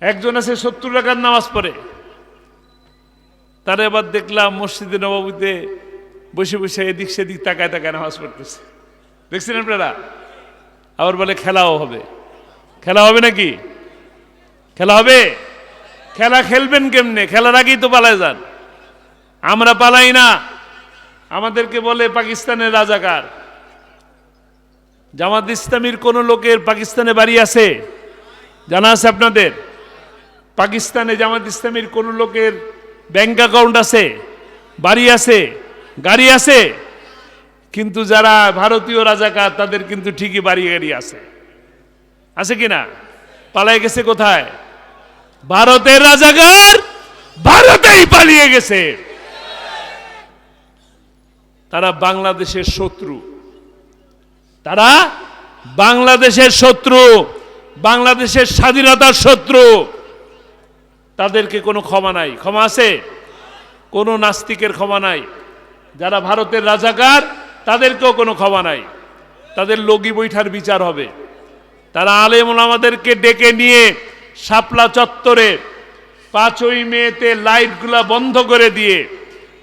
একজন আছে সত্তর টাকার নামাজ পড়ে। তারা এবার দেখলাম মসজিদে নবাবুতে বসে বসে এদিক সেদিক তাকায় তাকায় নামাজ পড়তেছে। দেখছেন আপনারা? আবার বলে, খেলাও হবে। খেলা হবে নাকি? খেলা হবে। খেলা খেলবেন কেমনে? খেলার আগেই তো পালায় যান। আমরা পালাই না। আমাদেরকে বলে পাকিস্তানের রাজাকার। জামাত ইসলামীর কোন লোকের পাকিস্তানে বাড়ি আছে? জানা আছে আপনাদের। পাকিস্তানে জামাত ইসলামীর কোন লোকের ব্যাংক অ্যাকাউন্ট আছে, বাড়ি আছে, গাড়ি আছে, কিন্তু যারা ভারতীয় রাজাকার তাদের কিন্তু ঠিকই বাড়ি গাড়ি আছে। আছে কিনা পালায় গেছে কোথায়? ভারতের রাজাকার ভারতেই পালিয়ে গেছে। তারা বাংলাদেশের শত্রু। তারা বাংলাদেশের শত্রু, বাংলাদেশের স্বাধীনতার শত্রু। তাদেরকে কোনো ক্ষমা নাই। ক্ষমা আছে? কোনো নাস্তিকের ক্ষমা নাই। যারা ভারতের রাজাকার, তাদেরকেও কোনো ক্ষমা নাই। তাদের লগি বৈঠার বিচার হবে। তারা আলেম আমাদেরকে ডেকে নিয়ে শাপলা চত্বরে পাঁচই মেতে লাইটগুলা বন্ধ করে দিয়ে,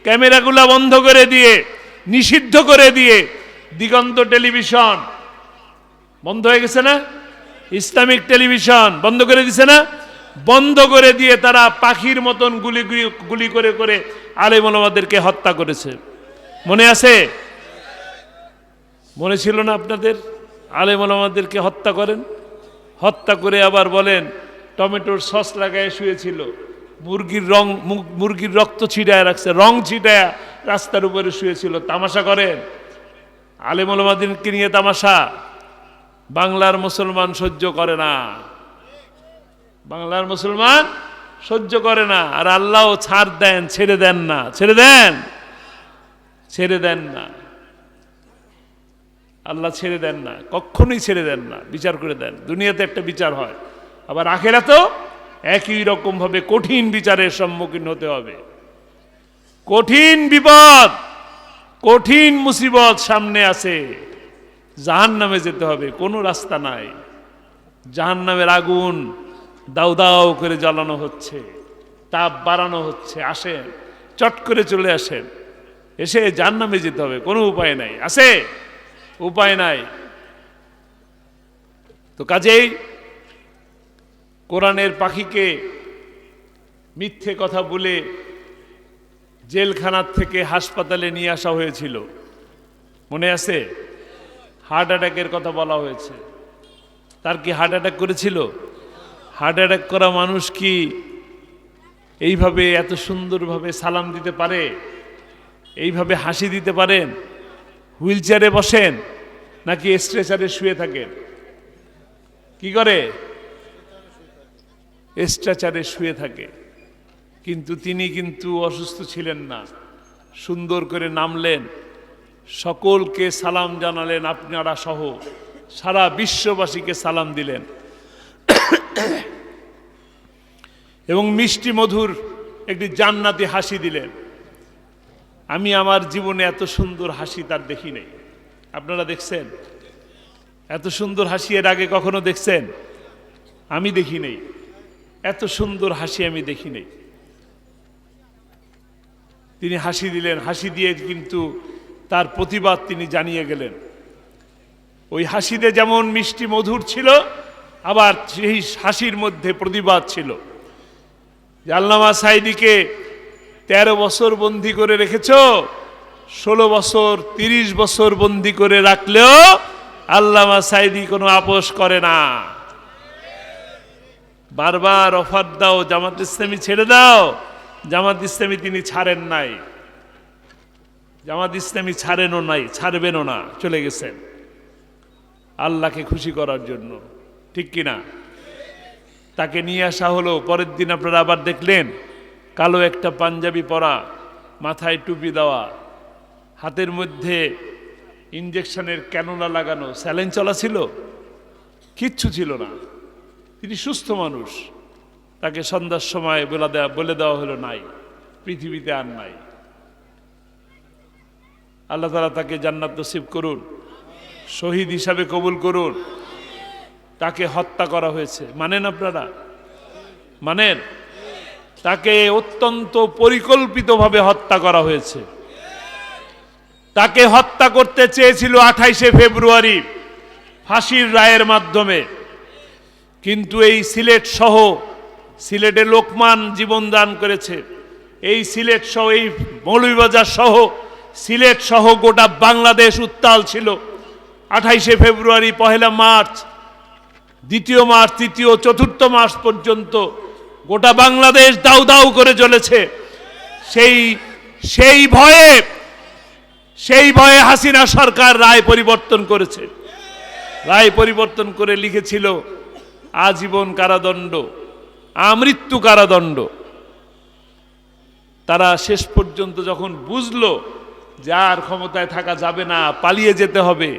ক্যামেরাগুলা বন্ধ করে দিয়ে, নিষিদ্ধ করে দিয়ে দিগন্ত টেলিভিশন বন্ধ হয়ে গেছে না? ইসলামিক টেলিভিশন বন্ধ করে দিছে না? বন্ধ করে দিয়ে তারা পাখির মতন গুলি গুলি- করে করে আলেম আমাদেরকে হত্যা করেছে। মনে আছে? মনে ছিল না আপনাদের? আলেম আমাদেরকে হত্যা করেন? হত্যা করে আবার বলেন, টমেটোর সস লাগায় শুয়েছিল। মুরগির রং মুরগির রক্ত ছিটায় রাখছে, রং ছিটায় রাস্তার উপরে শুয়েছিল। তামাশা করেন। আলেম আমাদেরকে নিয়ে তামাশা। বাংলার মুসলমান সহ্য করে না। বাংলার মুসলমান সহ্য করে না, আর আল্লাহ ছাড় দেন, ছেড়ে দেন না। ছেড়ে দেন? ছেড়ে দেন না। আল্লাহ ছেড়ে দেন না, কখনোই ছেড়ে দেন না, বিচার করে দেন। দুনিয়াতে একটা বিচার হয়, আবার আখেরা তো একই রকম ভাবে কঠিন বিচারের সম্মুখীন হতে হবে। কঠিন বিপদ, কঠিন মুসিবত সামনে আছে। জাহান নামে যেতে হবে, কোনো রাস্তা নাই। জাহান নামের আগুন দাউ দাউ করে জ্বালানো হচ্ছে, তাপ বাড়ানো হচ্ছে, আসেন, চট করে চলে আসেন। এসে জাহান নামে যেতে হবে, কোনো উপায় নাই, আছে? উপায় নাই। তো কাজেই কোরআনের পাখিকে মিথ্যে কথা বলে জেলখানার থেকে হাসপাতালে নিয়ে আসা হয়েছিল। মনে আছে? হার্ট অ্যাটাকের কথা বলা হয়েছে। তার কি হার্ট অ্যাটাক করেছিল? হার্ট অ্যাটাক করা মানুষ কি এইভাবে এত সুন্দরভাবে সালাম দিতে পারে? এইভাবে হাসি দিতে পারেন? হুইল চেয়ারে বসেন? নাকি স্ট্রেচারে শুয়ে থাকেন? কি করে? স্ট্রেচারে শুয়ে থাকে। কিন্তু তিনি কিন্তু অসুস্থ ছিলেন না। সুন্দর করে নামলেন। সকলকে সালাম জানালেন আপনারা সহ। সারা বিশ্ববাসীকে সালাম দিলেন। এবং মিষ্টি মধুর একটি জান্নাতি হাসি দিলেন। আমি আমার জীবনে এত সুন্দর হাসি তার দেখি নাই। আপনারা দেখছেন? এত সুন্দর হাসি এর আগে কখনো দেখছেন? আমি দেখি নাই। এত সুন্দর হাসি আমি দেখি নাই। তিনি হাসি দিলেন। হাসি দিয়ে কিন্তু তার প্রতিবাদ তিনি জানিয়ে গেলেন। ওই হাসিতে যেমন মিষ্টি মধুর ছিল আবার সেই হাসির মধ্যে প্রতিবাদ ছিল। আল্লামা সাইদিকে তেরো বছর বন্দি করে রেখেছ, ষোলো বছর, তিরিশ বছর বন্দি করে রাখলেও আল্লামা সাইদি কোনো আপোষ করে না। বারবার অফার দাও, জামাত ইসলামী ছেড়ে দাও, জামাত ইসলামী তিনি ছাড়েন নাই। জামাত ইসলামী ছাড়েনও নাই, ছাড়বেনও না, চলে গেছেন। আল্লাহকে খুশি করার জন্য। ঠিক কিনা? তাকে নিয়ে আসা হলো, পরের দিন আপনারা আবার দেখলেন, কালো একটা পাঞ্জাবি পরা, মাথায় টুপি দেওয়া, হাতের মধ্যে ইঞ্জেকশনের ক্যানোলা লাগানো স্যালাইন চলা ছিল? কিচ্ছু ছিল না। তিনি সুস্থ মানুষ। তাকে সন্ধ্যার সময় বলে দেওয়া বলে দেওয়া হলো, নাই, পৃথিবীতে আর নাই। আল্লাহ তালা তাকে জান্নাত নসিব করুন, শহীদ হিসাবে কবুল করুন। তাকে হত্যা করা হয়েছে। মানেন আপনারা? মানেন? তাকে অত্যন্ত পরিকল্পিতভাবে হত্যা করা হয়েছে। তাকে হত্যা করতে চেয়েছিল আঠাইশে ফেব্রুয়ারি ফাঁসির রায়ের মাধ্যমে। কিন্তু এই সিলেট সহ সিলেটে লোকমান জীবনদান করেছে। এই সিলেট সহ, এই মৌলভীবাজার সহ, সিলেট সহ গোটা বাংলাদেশ উত্তাল ছিল। আঠাইশে ফেব্রুয়ারি পহেলা মার্চ দ্বিতীয় মাস, তৃতীয়, চতুর্থ মাস পর্যন্ত গোটা বাংলাদেশ দাউ দাউ করে চলেছে সেই সেই ভয়ে সেই ভয়ে হাসিনা সরকার রায় পরিবর্তন করেছে। রায় পরিবর্তন করে লিখেছিল, আজীবন কারাদণ্ড, আমৃত্যু কারাদণ্ড। তারা শেষ পর্যন্ত যখন বুঝলো যে আর ক্ষমতায় থাকা যাবে না, পালিয়ে যেতে হবে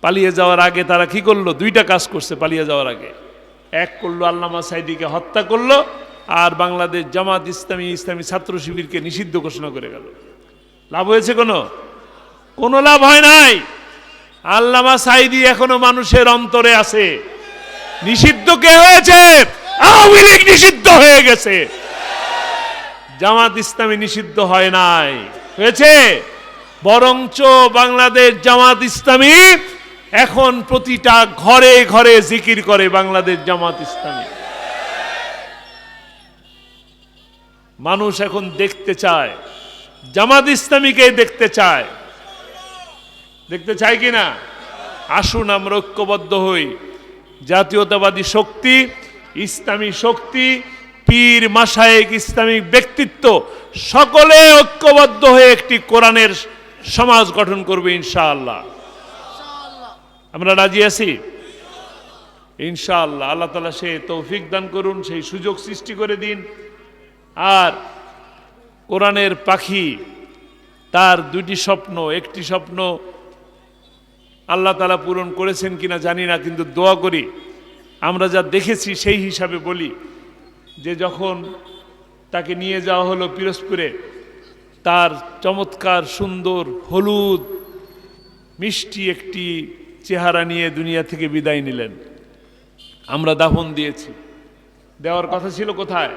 পালিয়ে যাওয়ার আগে তারা কি করল? দুইটা কাজ করছে পালিয়ে যাওয়ার আগে। এক করল আল্লামা সাইদিকে হত্যা করল আর বাংলাদেশ জামাত ইসলামী ইসলামী ছাত্র শিবিরকে নিষিদ্ধ ঘোষণা করে গেল। লাভ হয়েছে কোনো? কোনো লাভ হয় নাই। আল্লামা সাইদি এখনও মানুষের অন্তরে আছে। নিষিদ্ধ কে হয়েছে? আওয়ামী লীগ নিষিদ্ধ হয়ে গেছে। জামাত ইসলামী নিষিদ্ধ হয় নাই। হয়েছে? বরঞ্চ বাংলাদেশ জামাত ইসলামী এখন প্রতিটা ঘরে ঘরে জিকির করে বাংলাদেশ জামাত ইসলামী। মানুষ এখন দেখতে চায়, জামাত ইসলামীকে দেখতে চায়। দেখতে চায় কি না? আসুন আমরা ঐক্যবদ্ধ হই। জাতীয়তাবাদী শক্তি, ইসলামী শক্তি, পীর মাসায়েক ইসলামিক ব্যক্তিত্ব, সকলে ঐক্যবদ্ধ হয়ে একটি কোরআনের সমাজ গঠন করবে ইনশাআল্লাহ। আমরা রাজি আছি? ইনশাআল্লাহ, আল্লাহ তালা সে তৌফিক দান করুন, সেই সুযোগ সৃষ্টি করে দিন। আর কোরআনের পাখি, তার দুটি স্বপ্ন, একটি স্বপ্ন আল্লাহ তালা পূরণ করেছেন কিনা জানি না, কিন্তু দোয়া করি, আমরা যা দেখেছি সেই হিসাবে বলি যে যখন তাকে নিয়ে যাওয়া হলো পিরোজপুরে, তার চমৎকার, সুন্দর, হলুদ, মিষ্টি একটি চেহারা নিয়ে দুনিয়া থেকে বিদায় নিলেন। আমরা দাফন দিয়েছি। দেওয়ার কথা ছিল কোথায়?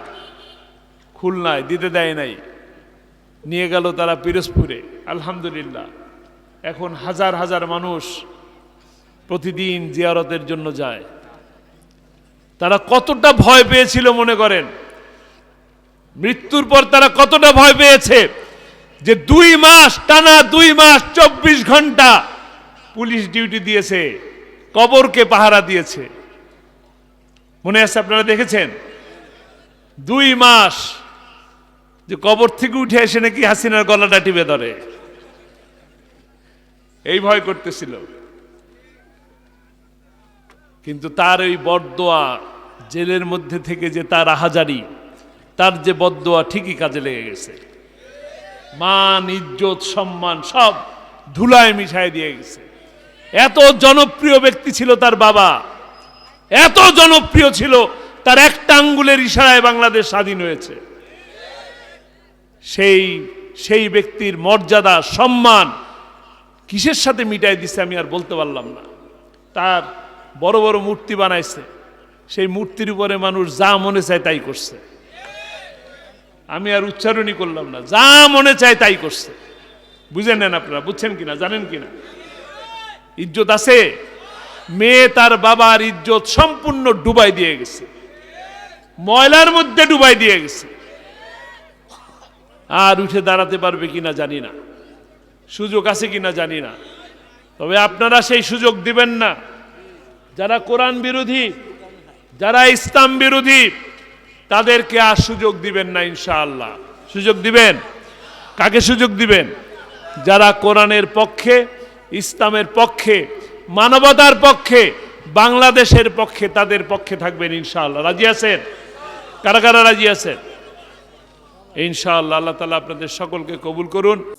খুলনায়, দিতে দেয় নাই। নিয়ে গেল তারা পিরোজপুরে, আলহামদুলিল্লাহ। এখন হাজার হাজার মানুষ প্রতিদিন জিয়ারতের জন্য যায়। তারা কতটা ভয় পেয়েছিল মনে করেন? মৃত্যুর পর তারা কতটা ভয় পেয়েছে? যে দুই মাস, টানা দুই মাস, চব্বিশ ঘণ্টা পুলিশ ডিউটি দিয়েছে, কবরকে পাহারা দিয়েছে। মনে আছে আপনারা দেখেছেন? দুই মাস যে কবর থেকে উঠে এসে নাকি হাসিনার গলাটা টিপে ধরে। এই ভয় করতেছিল। কিন্তু তার ওই বরদোয়া জেলের মধ্যে থেকে যে তার আহাজারি, তার যে বদদোয়া ঠিকই কাজে লেগে গেছে। মান, ইজ্জত, সম্মান সব ধুলায় মিশায় দিয়ে গেছে। এত জনপ্রিয় ব্যক্তি ছিল তার বাবা। এত জনপ্রিয় ছিল, তার একটা আঙ্গুলের ইশারায় বাংলাদেশ স্বাধীন হয়েছে। সেই সেই ব্যক্তির মর্যাদা, সম্মান কিসের সাথে মিটাই দিছে আমি আর বলতে পারলাম না। তার বড় বড় মূর্তি বানাইছে, সেই মূর্তির উপরে মানুষ যা মনে চায় তাই করছে। আমি আর উচ্চারণই করলাম না, যা মনে চায় তাই করছে। বুঝে নেন আপনারা, বুঝছেন কিনা, জানেন কিনা? ইজ্জত আছে? মেয়ে তার বাবার ইজ্জত সম্পূর্ণ ডুবাই দিয়ে গেছে। ময়লার মধ্যে ডুবাই দিয়ে গেছে। আর উঠে দাঁড়াতে পারবে কিনা জানি না। সুযোগ আছে কিনা জানি না। তবে আপনারা সেই সুযোগ দিবেন না। যারা কোরআন বিরোধী, যারা ইসলাম বিরোধী, তাদেরকে আর সুযোগ দিবেন না ইনশাআল্লাহ। সুযোগ দিবেন? কাকে সুযোগ দিবেন? যারা কোরআনের পক্ষে ইসলামের পক্ষে, মানবতার পক্ষে, বাংলাদেশের পক্ষে, তাদের পক্ষে থাকবেন ইনশাআল্লাহ। রাজি আছেন? কারা কারা রাজি আছেন? ইনশাআল্লাহ, আল্লাহ তালা আপনাদের সকলকে কবুল করুন।